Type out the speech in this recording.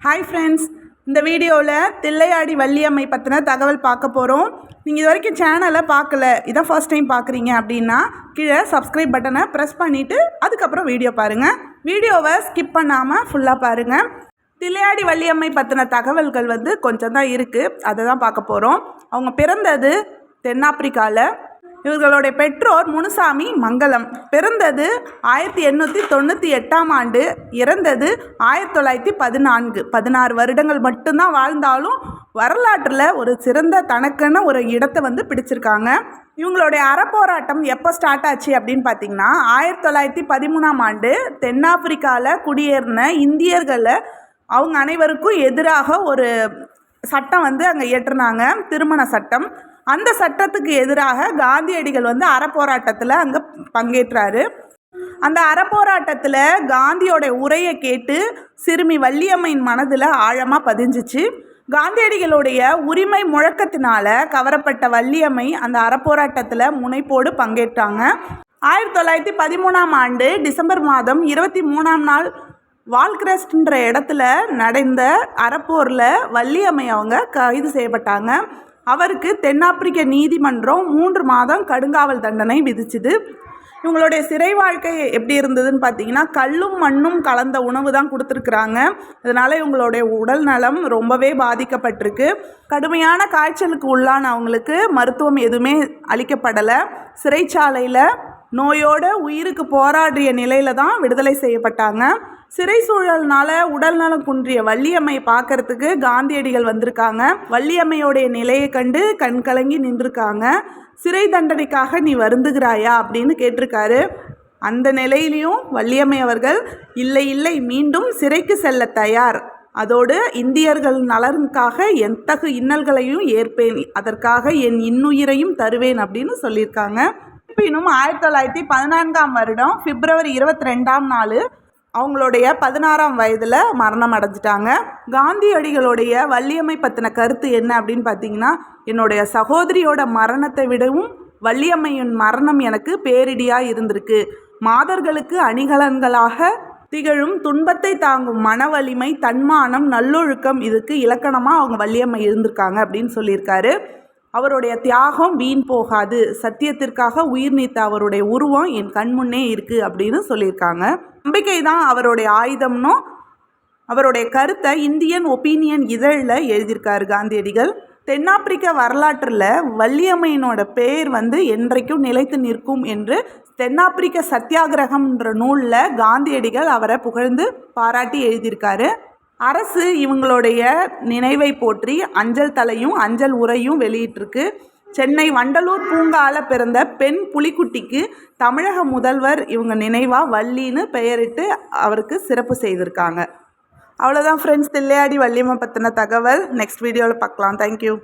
Hi friends இந்த வீடியோவில் தில்லையாடி வள்ளியம்மை பற்றின தகவல் பார்க்க போகிறோம் நீங்கள் இது வரைக்கும் சேனலை பார்க்கல இதான் ஃபர்ஸ்ட் டைம் பார்க்குறீங்க அப்படின்னா கீழே சப்ஸ்கிரைப் பட்டனை ப்ரெஸ் பண்ணிவிட்டு அதுக்கப்புறம் வீடியோ பாருங்கள் வீடியோவை ஸ்கிப் பண்ணாமல் ஃபுல்லாக பாருங்கள் தில்லையாடி வள்ளியம்மை பற்றின தகவல்கள் வந்து கொஞ்சம் தான் இருக்குது அதை தான் பார்க்க போகிறோம் அவங்க பிறந்தது தென்னாப்பிரிக்காவில் இவர்களுடைய பெற்றோர் முனுசாமி மங்கலம் பிறந்தது ஆயிரத்தி எண்ணூற்றி தொண்ணூற்றி எட்டாம் ஆண்டு. இறந்தது ஆயிரத்தி தொள்ளாயிரத்தி பதினான்கு. பதினாறு வருடங்கள் மட்டும்தான் வாழ்ந்தாலும் வரலாற்றில் ஒரு சிறந்த தனக்குன்னு ஒரு இடத்தை வந்து பிடிச்சிருக்காங்க. இவங்களுடைய அறப்போராட்டம் எப்போ ஸ்டார்ட் ஆச்சு அப்படின்னு பார்த்தீங்கன்னா ஆயிரத்தி தொள்ளாயிரத்தி பதிமூணாம் ஆண்டு தென்னாப்பிரிக்காவில் குடியேறின இந்தியர்களை அவங்க அனைவருக்கும் எதிராக ஒரு சட்டம் வந்து அங்கே இயற்றுனாங்க திருமண சட்டம். அந்த சட்டத்துக்கு எதிராக காந்தியடிகள் வந்து அறப்போராட்டத்தில் அங்கே பங்கேற்றாரு. அந்த அறப்போராட்டத்தில் காந்தியோட உரையை கேட்டு சிறுமி வள்ளியம்மையின் மனதில் ஆழமாக பதிஞ்சிச்சு. காந்தியடிகளுடைய உரிமை முழக்கத்தினால கவரப்பட்ட வள்ளியம்மை அந்த அறப்போராட்டத்தில் முனைப்போடு பங்கேற்றாங்க. ஆயிரத்தி தொள்ளாயிரத்தி பதிமூணாம் ஆண்டு டிசம்பர் மாதம் இருபத்தி மூணாம் நாள் வால்கிரஸ்ட்ன்ற இடத்துல நடந்த அறப்போரில் வள்ளியம்மை அவங்க கைது செய்யப்பட்டாங்க. அவருக்கு தென்னாப்பிரிக்க நீதிமன்றம் மூன்று மாதம் கடுங்காவல் தண்டனை விதிச்சுது. இவங்களுடைய சிறை வாழ்க்கை எப்படி இருந்ததுன்னு பார்த்தீங்கன்னா கல்லும் மண்ணும் கலந்த உணவு தான் கொடுத்துருக்குறாங்க. அதனால் இவங்களுடைய உடல் நலம் ரொம்பவே பாதிக்கப்பட்டிருக்கு. கடுமையான காய்ச்சலுக்கு உள்ளான அவங்களுக்கு மருத்துவம் எதுவுமே அளிக்கப்படலை. சிறைச்சாலையில் நோயோட உயிருக்கு போராடிய நிலையில தான் விடுதலை செய்யப்பட்டாங்க. சிறை சூழல்னால உடல்நலம் குன்றிய வள்ளியம்மை பார்க்கறதுக்கு காந்தியடிகள் வந்திருக்காங்க. வள்ளியம்மையோடைய நிலையை கண்டு கண் கலங்கி நின்றுருக்காங்க. சிறை தண்டனைக்காக நீ வருந்துகிறாயா அப்படின்னு கேட்டிருக்காரு. அந்த நிலையிலையும் வள்ளியம்மை அவர்கள் இல்லை இல்லை மீண்டும் சிறைக்கு செல்ல தயார். அதோடு இந்தியர்கள் நலனுக்காக எத்தகு இன்னல்களையும் ஏற்பேன். அதற்காக என் இன்னுயிரையும் தருவேன் அப்படின்னு சொல்லியிருக்காங்க. இருப்பினும் ஆயிரத்தி தொள்ளாயிரத்தி பதினான்காம் வருடம் பிப்ரவரி இருபத்தி ரெண்டாம் நாள் அவங்களுடைய பதினாறாம் வயதில் மரணம் அடைஞ்சிட்டாங்க. காந்தியடிகளுடைய வள்ளியம்மை பற்றின கருத்து என்ன அப்படின்னு பார்த்தீங்கன்னா என்னுடைய சகோதரியோட மரணத்தை விடவும் வள்ளியம்மையின் மரணம் எனக்கு பேரிடியாக இருந்திருக்கு. மாதர்களுக்கு அணிகலன்களாக திகழும் துன்பத்தை தாங்கும் மன வலிமை தன்மானம் நல்லொழுக்கம் இதுக்கு இலக்கணமாக அவங்க வள்ளியம்மை இருந்திருக்காங்க அப்படின்னு சொல்லியிருக்காரு. அவருடைய தியாகம் வீண் போகாது. சத்தியத்திற்காக உயிர் நீத்த அவருடைய உருவம் என் கண்முன்னே இருக்குது அப்படின்னு சொல்லியிருக்காங்க. நம்பிக்கை தான் அவருடைய ஆயுதம்னும் அவருடைய கருத்தை இந்தியன் ஒப்பீனியன் இதழில் எழுதியிருக்காரு காந்தியடிகள். தென்னாப்பிரிக்க வரலாற்றில் வள்ளியம்மையினோட பெயர் வந்து என்றைக்கும் நிலைத்து நிற்கும் என்று தென்னாப்பிரிக்க சத்தியாகிரகம்ன்ற நூலில் காந்தியடிகள் அவரை புகழ்ந்து பாராட்டி எழுதியிருக்காரு. அரசு இவங்களுடைய நினைவை போற்றி அஞ்சல் தலையும் அஞ்சல் உரையும் வெளியிட்டிருக்கு. சென்னை வண்டலூர் பூங்கால பிறந்த பெண் புலிக்குட்டிக்கு தமிழக முதல்வர் இவங்க நினைவாக வள்ளின்னு பெயரிட்டு அவருக்கு சிறப்பு செய்திருக்காங்க. அவ்வளோதான் ஃப்ரெண்ட்ஸ் தில்லையாடி வள்ளியம்மை பற்றின தகவல். நெக்ஸ்ட் வீடியோவில் பார்க்கலாம். தேங்க்யூ